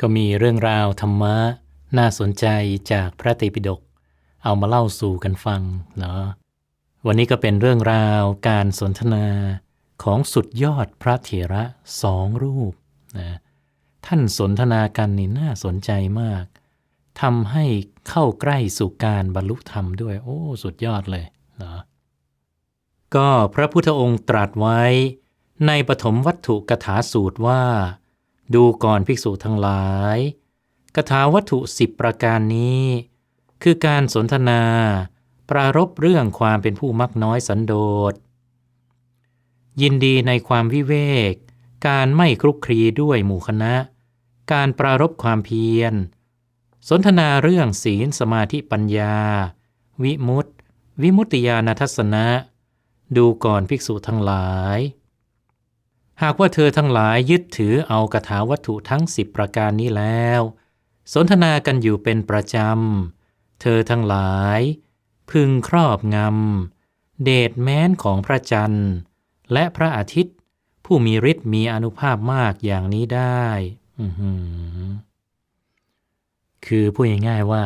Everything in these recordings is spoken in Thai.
ก็มีเรื่องราวธรรมะ น่าสนใจจากพระไตรปิฎกเอามาเล่าสู่กันฟังเนาะวันนี้ก็เป็นเรื่องราวการสนทนาของสุดยอดพระเถระสองรูปนะท่านสนทนากันนี่น่าสนใจมากทำให้เข้าใกล้สู่การบรรลุธรรมด้วย โอ้ สุดยอดเลยเนาะก็พระพุทธองค์ตรัสไว้ในปฐมวัตถุกถาสูตรว่า ดูก่อนภิกษุทั้งหลายกถาวัตถุสิบประการนี้ คือการสนทนา ปรารบเรื่องความเป็นผู้มักน้อยสันโดษ ยินดีในความวิเวก การไม่คลุกคลีด้วยหมู่คณะ การปรารบความเพียร สนทนาเรื่องศีลสมาธิปัญญา วิมุตติ วิมุตติญาณทัศนะ ดูก่อนภิกษุทั้งหลาย หากว่าเธอทั้งหลายยึดถือเอากถาวัตถุทั้งสิบประการนี้แล้ว สนทนากันอยู่เป็นประจำ เธอทั้งหลาย พึงครอบงำ เดชแม้นของพระจันทร์ และพระอาทิตย์ ผู้มีฤทธิ์มีอนุภาพมากอย่างนี้ได้คือพูดง่ายๆว่า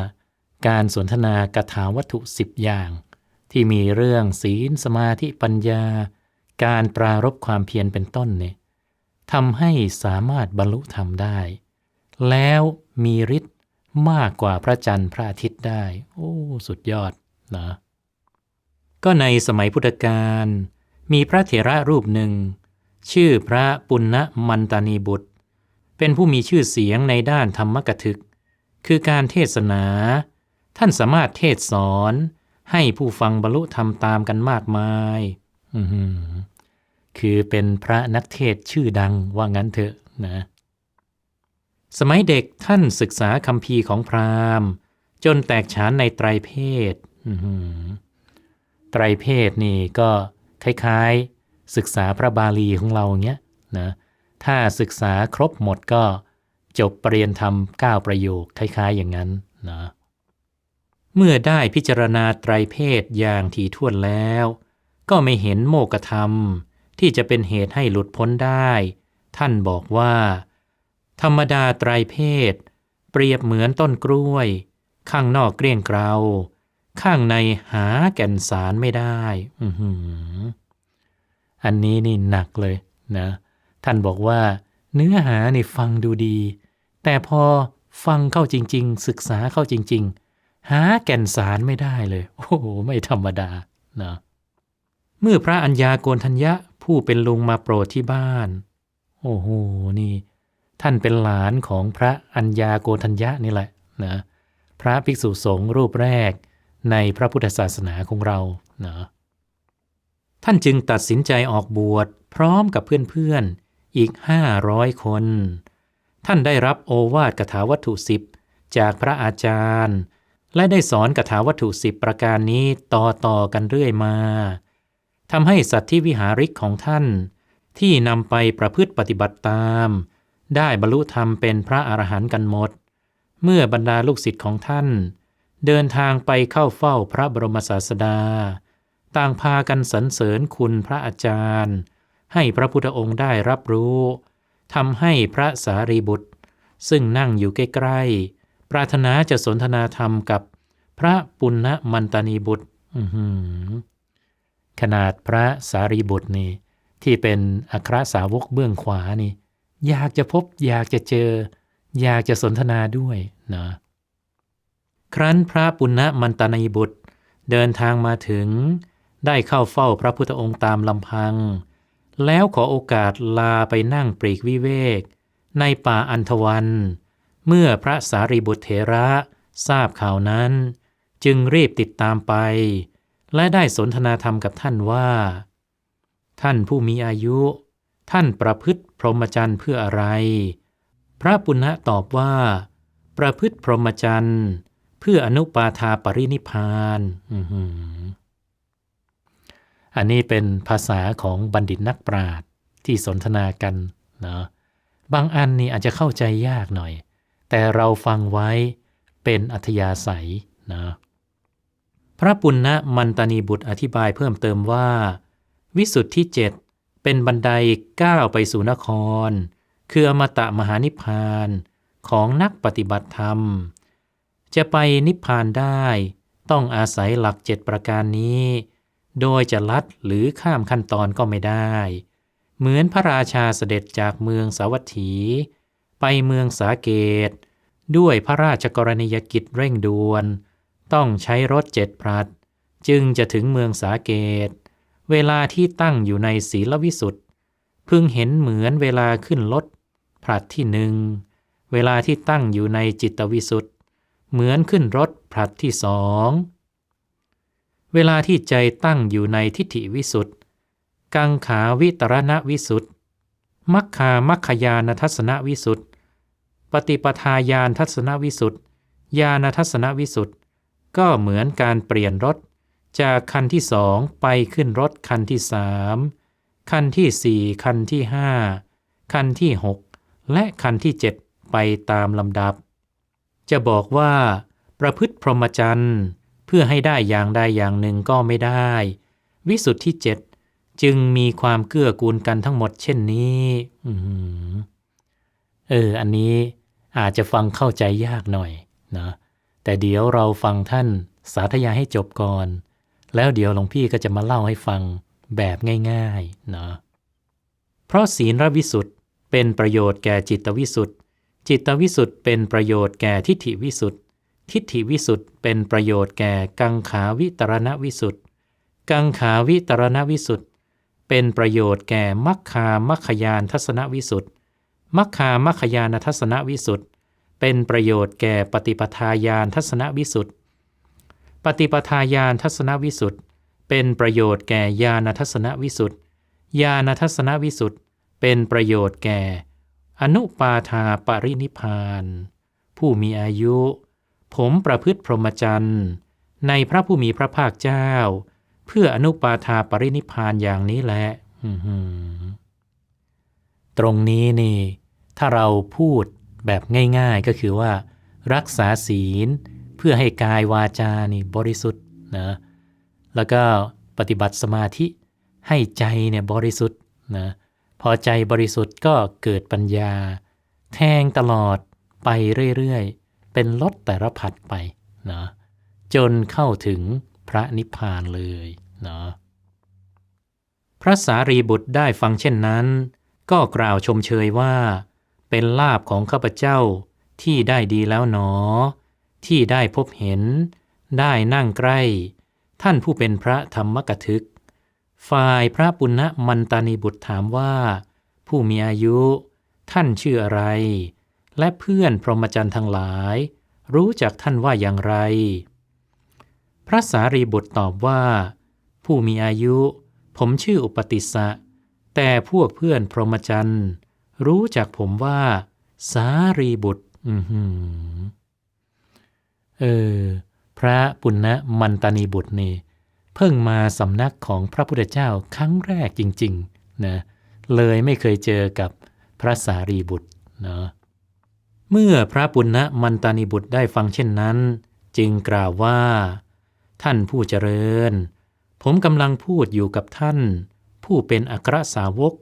การสนทนากถาวัตถุสิบอย่าง ที่มีเรื่องศีลสมาธิปัญญา การปรารบความเพียรเป็นต้นเนี่ยทำให้สามารถบรรลุธรรมได้ แล้วมีฤทธิ์มากกว่าพระจันทร์พระอาทิตย์ได้ โอ้ สุดยอดนะก็ในสมัยพุทธกาลมีพระเถระรูปหนึ่ง ชื่อพระปุณณมันตานีบุตร เป็นผู้มีชื่อเสียงในด้านธรรมกถึก คือการเทศนา ท่านสามารถเทศสอนให้ผู้ฟังบรรลุธรรมตามกันมากมาย คือเป็นพระนักเทศชื่อดังว่างั้นเถอะนะ สมัยเด็กท่านศึกษาคำพีของพราหมณ์ จนแตกฉานในไตรเพศไตรเพศนี่ก็คล้ายๆ ศึกษาพระบาลีของเราเงี้ยนะถ้าศึกษาครบหมดก็จบปรริยนธรรม 9 ประโยคคล้ายๆอย่างนั้นนะเมื่อได้พิจารณาไตรเพศอย่างถี่ถ้วนแล้ว ก็ไม่เห็นโมกธรรมที่จะเป็นเหตุให้หลุดพ้นได้ ท่านบอกว่า ธรรมดาไตรเพศ เปรียบเหมือนต้นกล้วย ข้างนอกเกลี้ยงเกลาข้างในหาแก่นสารไม่ได้อืมอันนี้นี่หนักเลยนะ ท่านบอกว่า เนื้อหานี่ฟังดูดี แต่พอฟังเข้าจริง ๆ ศึกษาเข้าจริง ๆ หาแก่นสารไม่ได้เลย โอ้โห ไม่ธรรมดานะ เมื่อพระอัญญาโกณทัญญะผู้เป็นลุงมาโปรดที่บ้าน โอ้โหนี่ ท่านเป็นหลานของพระอัญญาโกณทัญญะนี่แหละนะพระภิกษุสงฆ์รูปแรกในพระพุทธศาสนาของเรานะท่านจึงตัดสินใจออกบวชพร้อมกับเพื่อนๆอีกห้าร้อยคน ท่านได้รับโอวาทกถาวัตถุสิบจากพระอาจารย์ และได้สอนกถาวัตถุสิบประการนี้ต่อต่อกันเรื่อยมา ทำให้สัตว์ที่วิหาริกของท่าน ที่นำไปประพฤติปฏิบัติตาม ได้บรรลุธรรมเป็นพระอรหันต์กันหมด เมื่อบรรดาลูกศิษย์ของท่าน เดินทางไปเข้าเฝ้าพระบรมศาสดา ต่างพากันสรรเสริญคุณพระอาจารย์ ให้พระพุทธองค์ได้รับรู้ทำให้พระสารีบุตร ซึ่งนั่งอยู่ใกล้ๆปรารถนาจะสนทนาธรรมกับพระปุณณมันตานีบุตรอื ขนาดพระสารีบุตรนี่ที่เป็นอัครสาวกเบื้องขวานี่ อยากจะพบอยากจะเจอ อยากจะสนทนาด้วยนะครั้นพระปุณณมันตานีบุตรเดินทางมาถึง ได้เข้าเฝ้าพระพุทธองค์ตามลำพัง แล้วขอโอกาสลาไปนั่งปรีกวิเวก ในป่าอันทวัน เมื่อพระสารีบุตรเถระทราบข่าวนั้น จึงรีบติดตามไป และได้สนทนาธรรมกับท่านว่า ท่านผู้มีอายุ ท่านประพฤติพรหมจรรย์เพื่ออะไร พระปุณณะตอบว่า ประพฤติพรหมจรรย์เพื่ออนุปาทาปรินิพานอันนี้เป็นภาษาของบัณฑิตนักปราชญ์ที่สนทนากันเนาะบางอันนี่อาจจะเข้าใจยากหน่อย แต่เราฟังไว้เป็นอัธยาศัยนะ พระปุณณมันตานีบุตรอธิบายเพิ่มเติมว่า วิสุทธิเจ็ดเป็นบันไดก้าวไปสู่นคร คืออมตะมหานิพพานของนักปฏิบัติธรรม จะไปนิพพานได้ต้องอาศัยหลักเจ็ดประการนี้ โดยจะลัดหรือข้ามขั้นตอนก็ไม่ได้ เหมือนพระราชาเสด็จจากเมืองสาวัตถี ไปเมืองสาเกต ด้วยพระราชกรณียกิจเร่งด่วน ต้องใช้รถเจ็ดพลัด จึงจะถึงเมืองสาเกต เวลาที่ตั้งอยู่ในศีลวิสุทธ์พึงเห็นเหมือนเวลาขึ้นรถพลัดที่หนึ่งเวลาที่ตั้งอยู่ในจิตวิสุทธ์เหมือนขึ้นรถพลัดที่สองเวลาที่ใจตั้งอยู่ในทิฏฐิวิสุทธ์กังขาวิตรณวิสุทธ์มัคคามัคคยานทัศนวิสุทธ์ปฏิปทาญาณทัศนวิสุทธ์ญาณทัศนวิสุทธ์ ก็เหมือนการเปลี่ยนรถ จากคันที่สองไปขึ้นรถคันที่สามคันที่สี่คันที่ห้าคันที่หกและคันที่เจ็ดไปตามลำดับ จะบอกว่า ประพฤติพรหมจรรย์เพื่อให้ได้อย่างใดอย่างหนึ่งก็ไม่ได้ วิสุทธิเจ็ดจึงมีความเกื้อกูลกันทั้งหมดเช่นนี้อเออ อันนี้อาจจะฟังเข้าใจยากหน่อยนะ แต่เดี๋ยวเราฟังท่านสาธยายให้จบก่อน แล้วเดี๋ยวหลวงพี่ก็จะมาเล่าให้ฟังแบบง่ายๆนะเพราะศีลวิสุทธ์เป็นประโยชน์แก่จิตวิสุทธ์จิตวิสุทธ์เป็นประโยชน์แก่ทิฏฐิวิสุทธ์ทิฏฐิวิสุทธ์เป็นประโยชน์แก่กังขาวิตรณวิสุทธ์กังขาวิตรณวิสุทธ์เป็นประโยชน์แก่มัคคามัคคยานทัศนวิสุทธ์มัคคามัคคยานทัศนวิสุทธ์ เป็นประโยชน์แก่ปฏิปทาญาณทัศนวิสุทธ์ปฏิปทาญาณทัศนวิสุทธ์เป็นประโยชน์แก่ญาณทัศนวิสุทธ์ญาณทัศนวิสุทธ์เป็นประโยชน์แก่ อนุปาทาปรินิพาน ผู้มีอายุ ผมประพฤติพรหมจรรย์ในพระผู้มีพระภาคเจ้า เพื่ออนุปาทาปรินิพานอย่างนี้แหละตรงนี้นี่ ถ้าเราพูด แบบง่ายๆก็คือว่า รักษาศีลเพื่อให้กายวาจานี่บริสุทธิ์นะแล้วก็ปฏิบัติสมาธิให้ใจเนี่ยบริสุทธิ์นะพอใจบริสุทธิ์ก็เกิดปัญญา แทงตลอดไปเรื่อยๆ เป็นลดแต่ละผัดไปนะจนเข้าถึงพระนิพพานเลยนะพระสารีบุตรได้ฟังเช่นนั้น ก็กล่าวชมเชยว่า เป็นลาบของข้าพเจ้าที่ได้ดีแล้วหนอ ที่ได้พบเห็น ได้นั่งใกล้ ท่านผู้เป็นพระธรรมกถึก ฝ่ายพระปุณณมันตานีบุตรถามว่า ผู้มีอายุ ท่านชื่ออะไร และเพื่อนพรหมจรรย์ทั้งหลาย รู้จักท่านว่าอย่างไร พระสารีบุตรตอบว่า ผู้มีอายุ ผมชื่ออุปติสะแต่พวกเพื่อนพรหมจรรย์ รู้จักผมว่า สารีบุตรอือเออ พระปุณณมันตานีบุตรนี่ เพิ่งมาสำนักของพระพุทธเจ้าครั้งแรกจริงๆนะเลยไม่เคยเจอกับพระสารีบุตรเนาะเมื่อพระปุณณมันตานิบุตรได้ฟังเช่นนั้น จึงกล่าวว่า ท่านผู้เจริญ ผมกำลังพูดอยู่กับท่าน ผู้เป็นอัครสาวก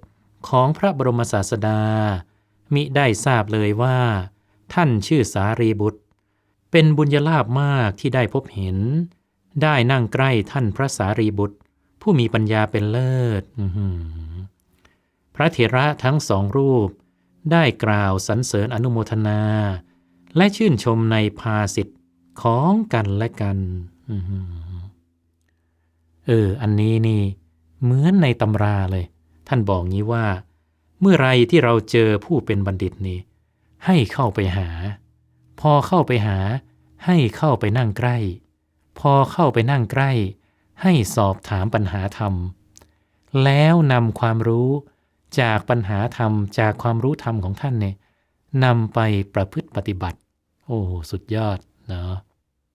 ของพระบรมศาสดา มิได้ทราบเลยว่า ท่านชื่อสารีบุตร เป็นบุญญาลาภมากที่ได้พบเห็น ได้นั่งใกล้ท่านพระสารีบุตร ผู้มีปัญญาเป็นเลิศพระเถระทั้งสองรูป ได้กล่าวสรรเสริญอนุโมทนา และชื่นชมในภาสิทธิ์ของกันและกันเออ อันนี้นี่ เหมือนในตำราเลย ท่านบอกงี้ว่า เมื่อไรที่เราเจอผู้เป็นบัณฑิตนี่ให้เข้าไปหา พอเข้าไปหา ให้เข้าไปนั่งใกล้ พอเข้าไปนั่งใกล้ ให้สอบถามปัญหาธรรม แล้วนำความรู้จากปัญหาธรรมจากความรู้ธรรมของท่านเนี่ยนำไปประพฤติปฏิบัติ โอ้สุดยอดเนาะ